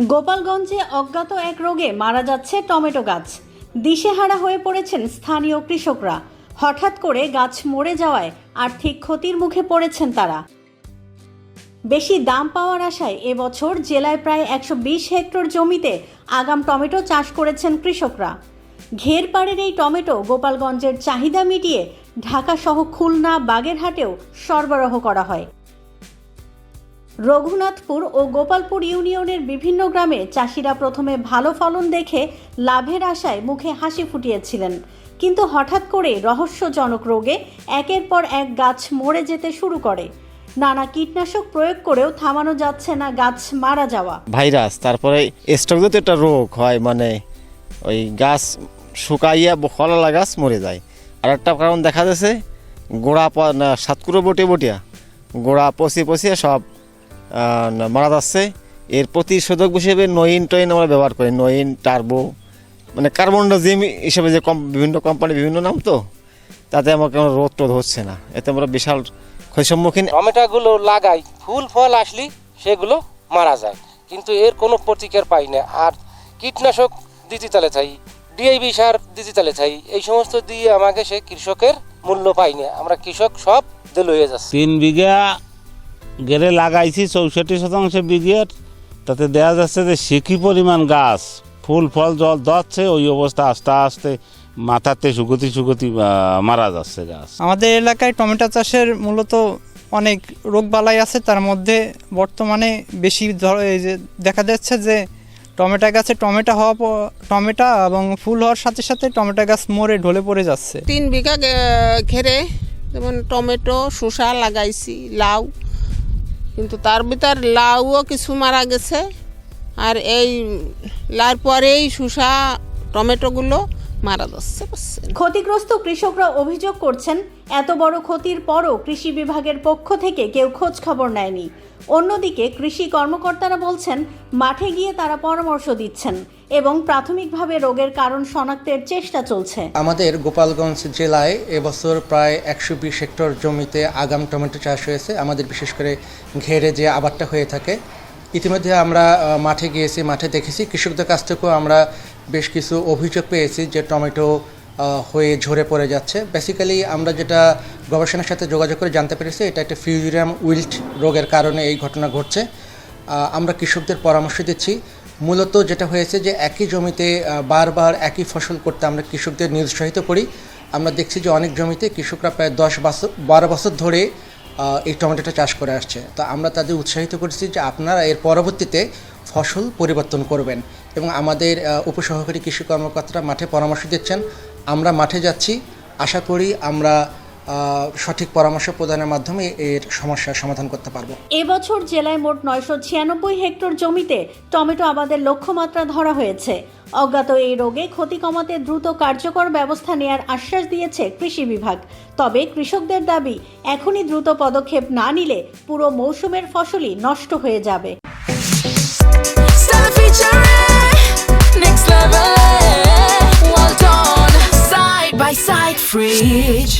গোপালগঞ্জে অজ্ঞাত এক রোগে মারা যাচ্ছে টমেটো গাছ। দিশেহারা হয়ে পড়েছেন স্থানীয় কৃষকরা। হঠাৎ করে গাছ মরে যাওয়ায় আর্থিক ক্ষতির মুখে পড়েছেন তারা। বেশি দাম পাওয়ার আশায় এবছর জেলায় প্রায় একশো বিশ হেক্টর জমিতে আগাম টমেটো চাষ করেছেন কৃষকরা। ঘেরপাড়ের এই টমেটো গোপালগঞ্জের চাহিদা মিটিয়ে ঢাকাসহ খুলনা, বাগেরহাটেও সরবরাহ করা হয়। রঘুনাথপুর ও গোপালপুর ইউনিয়নের বিভিন্ন গ্রামে চাষিরা প্রথমে ভালো ফলন দেখে লাভের আশায় মুখে হাসি ফুটিয়েছিলেন। কিন্তু হঠাৎ করে রহস্যজনক রোগে একের পর এক গাছ মরে যেতে শুরু করে। নানা কীটনাশক প্রয়োগ করেও থামানো যাচ্ছে না গাছ মারা যাওয়া। ভাইরাস, তারপরে স্ট্রোকজাতীয় একটা রোগ হয় মানে ওই গাছ শুকাইয়া ফলালা গাছ মরে যায়। আর একটা কারণ দেখা যাচ্ছে, গোড়া সাতকুড়ো বটে বটিয়া, গোড়া পচে পচিয়ে সব মারা যাচ্ছে। এর প্রতিষেধক হিসেবে নইন টইন আমরা ব্যবহার করি। নইন টার্বো মানে কার্বন কার্বনডাজিম হিসেবে যে কম বিভিন্ন কোম্পানি বিভিন্ন নাম তো তাতে আমার কোনো রোদ টোদ হচ্ছে না। এতে আমরা বিশাল ক্ষতির সম্মুখীন টমেটোগুলো লাগাই ফুল ফল আসলি সেগুলো মারা যায়। কিন্তু এর কোনো প্রতিকার পাই না। আর কীটনাশক দিতে তালে চাই ডিআইবি সার দিতে তালে চাই এই সমস্ত দিয়ে আমাকে সে কৃষকের মূল্য পাই না। আমরা কৃষক সব দিল হয়ে যাচ্ছে। তিন বিঘা গেড়ে লাগাইছি চৌষট্টি শতাংশ বিঘের। তাতে দেওয়া যাচ্ছে যে সিকি পরিমাণ গাছ ফুল ফল জল ধরছে ওই অবস্থা আস্তে আস্তে মাথাতে শুকতি সুগতি মারা যাচ্ছে গাছ। আমাদের এলাকায় টমেটো চাষের মূলত অনেক রোগবালাই আছে তার মধ্যে বর্তমানে বেশি ধর- এই যে দেখা যাচ্ছে যে টমেটো গাছে টমেটো হওয়া প- টমেটো এবং ফুল হওয়ার সাথে সাথে টমেটো গাছ মরে ঢলে পড়ে যাচ্ছে। তিন বিঘা ঘেরে যেমন টমেটো শসা লাগাইছি লাউ কিন্তু তার ভিতর লাউও কিছু মারা গেছে। আর এই লার পরেই শুষা টমেটোগুলো মারা যাচ্ছে ক্ষতিগ্রস্ত কৃষকরা অভিযোগ করছেন, এত বড় ক্ষতির পরও কৃষি বিভাগের পক্ষ থেকে কেউ খোঁজ খবর নেয়নি। অন্যদিকে কৃষি কর্মকর্তারা বলছেন, মাঠে গিয়ে তারা পরামর্শ দিচ্ছেন। এবং প্রাথমিকভাবে রোগের কারণ শনাক্তের চেষ্টা চলছে। আমাদের গোপালগঞ্জ জেলায় এবছর প্রায় একশো বিশ হেক্টর জমিতে আগাম টমেটো চাষ হয়েছে। আমাদের বিশেষ করে ঘেরে যে আবারটা হয়ে থাকে, ইতিমধ্যে আমরা মাঠে গিয়েছি, মাঠে দেখেছি। কৃষকদের কাছ থেকেও আমরা বেশ কিছু অভিযোগ পেয়েছি যে টমেটো হয়ে ঝরে পড়ে যাচ্ছে। বেসিক্যালি আমরা যেটা গবেষণার সাথে যোগাযোগ করে জানতে পেরেছি, এটা একটা ফিউরিয়াম উইল্ট রোগের কারণে এই ঘটনা ঘটছে। আমরা কৃষকদের পরামর্শ দিচ্ছি মূলত যেটা হয়েছে যে একই জমিতে বারবার একই ফসল করতে আমরা কৃষকদের নিরুৎসাহিত করি। আমরা দেখছি যে অনেক জমিতে কৃষকরা প্রায় দশ বছর, বারো বছর ধরে এই টমেটোটা চাষ করে আসছে। তো আমরা তাদের উৎসাহিত করছি যে আপনারা এর পরবর্তীতে ফসল পরিবর্তন করবেন এবং আমাদের উপসহকারী কৃষি কর্মকর্তারা মাঠে পরামর্শ দিচ্ছেন। আমরা মাঠে যাচ্ছি। আশা করি আমরা সঠিক পরামর্শ প্রদানের মাধ্যমে এর সমস্যার সমাধান করতে পারব। এবছর জেলায় মোট নয়শো ছিয়ানব্বই হেক্টর জমিতে টমেটো আবাদের লক্ষ্যমাত্রা ধরা হয়েছে। অজ্ঞাত এই রোগে ক্ষতি কমাতে দ্রুত কার্যকর ব্যবস্থা নেয়ার আশ্বাস দিয়েছে কৃষি বিভাগ। তবে কৃষকদের দাবি এখনই দ্রুত পদক্ষেপ না নিলে পুরো মৌসুমের ফসলই নষ্ট হয়ে যাবে। Side by side, fridge.